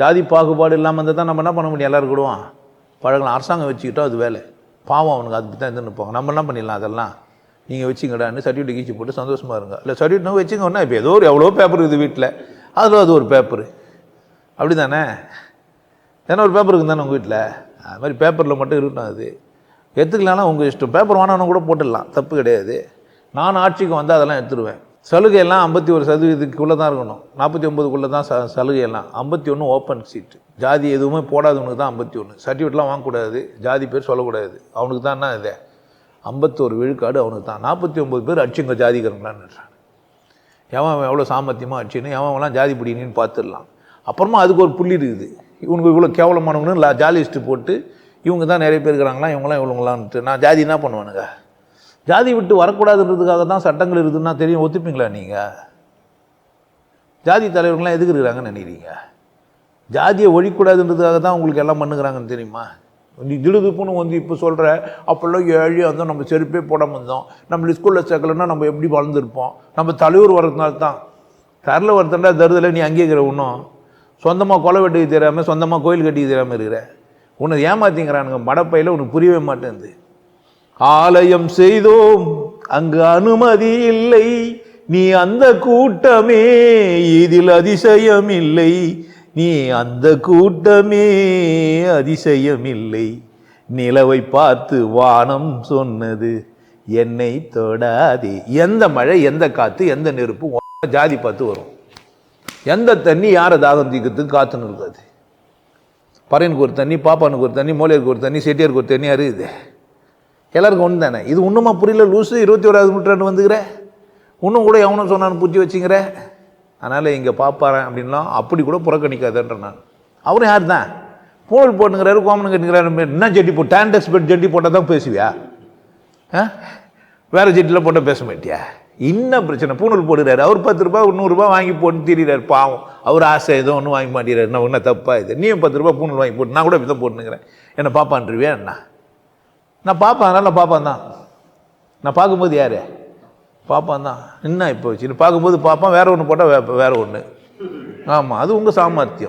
ஜாதி பாகுபாடு இல்லாமல் இருந்தால் தான் நம்ம என்ன பண்ண முடியும்? எல்லோரும் கூடுவான் பழகலாம் அரசாங்கம் வச்சுக்கிட்டோம் அது வேலை. பாவம் அவனுக்கு அதுக்கு தான் இருந்து போவாங்க நம்ம என்ன பண்ணிடலாம் அதெல்லாம்? நீங்கள் வச்சுங்கடான்னு சர்டிஃபிகேட் கீச்சு போட்டு சந்தோஷமாக இருங்க. இல்லை சர்டிஃபிகேட் வச்சுங்க ஒன்றா இப்போ ஏதோ ஒரு எவ்வளோ பேப்பர் இருக்குது வீட்டில் அதில் அது ஒரு பேப்பரு அப்படி தானே ஏன்னா ஒரு பேப்பர் இருக்குது தானே உங்கள் வீட்டில் அது மாதிரி பேப்பரில் மட்டும் இருக்கட்டும் அது. எடுத்துக்கலாம்னா உங்கள் இஷ்டம். பேப்பர் வேணாலும் கூட போட்டுடலாம். தப்பு கிடையாது. நான் ஆட்சிக்கு வந்தால் அதெல்லாம் எடுத்துருவேன். சலுகையெல்லாம் ஐம்பத்தி ஒரு சதவீதத்துக்குள்ளே தான் இருக்கணும். நாற்பத்தி ஒம்பதுக்குள்ளே தான் ச சலுகையெல்லாம். ஐம்பத்தி ஒன்று ஓப்பன் சீட்டு ஜாதி எதுவுமே போடாதவனுக்கு தான் ஐம்பத்தி ஒன்று சர்டிஃபிகேட்லாம் வாங்கக்கூடாது. ஜாதி பேர் சொல்லக்கூடாது. அவனுக்கு தான் என்ன இது? ஐம்பத்தோரு விழுக்காடு அவனுக்கு தான் நாற்பத்தி ஒம்பது பேர் அடிச்சுங்க ஜாதிக்கிறங்களான்னு எவன் எவ்வளோ சாமர்த்தியமாக அடிச்சுன்னு எவன்லாம் ஜாதி பிடிக்கணும்னு பார்த்துடலாம். அப்புறமா அதுக்கு ஒரு புள்ளி இருக்குது. இவனுக்கு இவ்வளோ கேவலமானவங்கன்னு லா போட்டு இவங்க தான் நிறைய பேர் இருக்கிறாங்களா இவங்களாம் இவங்களான்ட்டு நான் ஜாதி என்ன பண்ணுவானுங்க? ஜாதி விட்டு வரக்கூடாதுன்றதுக்காக தான் சட்டங்கள் இருக்குதுன்னா தெரியும் ஒத்துப்பீங்களா நீங்கள் ஜாதி தலைவர்கள்லாம் எதுக்கு இருக்கிறாங்கன்னு நினைக்கிறீங்க? ஜாதியை ஒழிக்கூடாதுன்றதுக்காக தான் உங்களுக்கு எல்லாம் பண்ணுகிறாங்கன்னு தெரியுமா? நீ திடுதுப்புன்னு வந்து இப்போ சொல்கிற அப்போல்லாம் ஏழு வந்தோம் நம்ம செருப்பே போடாமல் இருந்தோம் நம்ம ஸ்கூலில் சேர்க்கலன்னா நம்ம எப்படி வளர்ந்துருப்போம் நம்ம தலைவர் வரதுனால தான். தரல ஒருத்தண்டா தருதலை நீ அங்கே இருக்கிற இன்னும் சொந்தமாக கொலை வெட்டி தெரியாமல் சொந்தமாக கோயில் கட்டி தெரியாமல் இருக்கிற. உன்னை ஏமாத்திங்கிறானுங்க. மடப்பையில் உனக்கு புரியவே மாட்டேங்குது. ஆலயம் செய்தோம். அங்கு அனுமதி இல்லை. நீ அந்த கூட்டமே இதில் அதிசயம் இல்லை நீ அந்த கூட்டமே அதிசயம் இல்லை நிலவை பார்த்து வானம் சொன்னது என்னை தொடாதே. எந்த மழை எந்த காத்து எந்த நெருப்பு ஜாதி பார்த்து வரும். எந்த தண்ணி யாரை தாகம் தீக்கிறதுக்கு காத்துன்னு இருக்காது. பறையனுக்கு ஒரு தண்ணி பாப்பானுக்கு ஒரு தண்ணி மோலியருக்கு ஒரு தண்ணி செட்டியாருக்கு ஒரு தண்ணி அறியுது எல்லாருக்கும் ஒன்று தானே இது ஒன்றுமா புரியல லூசு இருபத்தி ஓராவது நூற்றாண்டு வந்துக்கிற? இன்னும் கூட எவனும் சொன்னான்னு பூச்சி வச்சுங்கிற அதனால் இங்கே பார்ப்பாரன் அப்படின்லாம் அப்படி கூட புறக்கணிக்காதன்ற நான். அவரும் யார் தான் போல் போட்டுங்கிறாரு கோமனு கட்டுங்கிறாரு என்ன ஜெட்டி போ டேண்டஸ் பெட் ஜெட்டி போட்டால் தான் பேசுவியா? ஆ? வேறு ஜெட்டியில் போட்டால் பேச மாட்டியா? இன்னும் பிரச்சனை? பூணூல் போடுறாரு அவர் பத்து ரூபாய் நூறுரூபா வாங்கி போட்டு திரிகிறார் பாவம். அவர் ஆசை ஏதோ ஒன்றும் வாங்கி மாட்டேறாரு நான் ஒன்றும் தப்பாக இது நீயும் பத்து ரூபாய் பூணூல் வாங்கி போட்டு நான் கூட இப்படி தான் போட்டுனுங்கிறேன் என்ன பாப்பான்றிவியா என்ன? நான் பார்ப்பேன் அதனால் நான் பார்ப்பேன் தான். நான் பார்க்கும்போது யார்? பார்ப்பான் தான். என்ன இப்போ வச்சு? பார்க்கும்போது பார்ப்பான் வேற ஒன்று போட்டால் வே ஒன்று ஆமாம் அது உங்கள் சாமர்த்தியம்.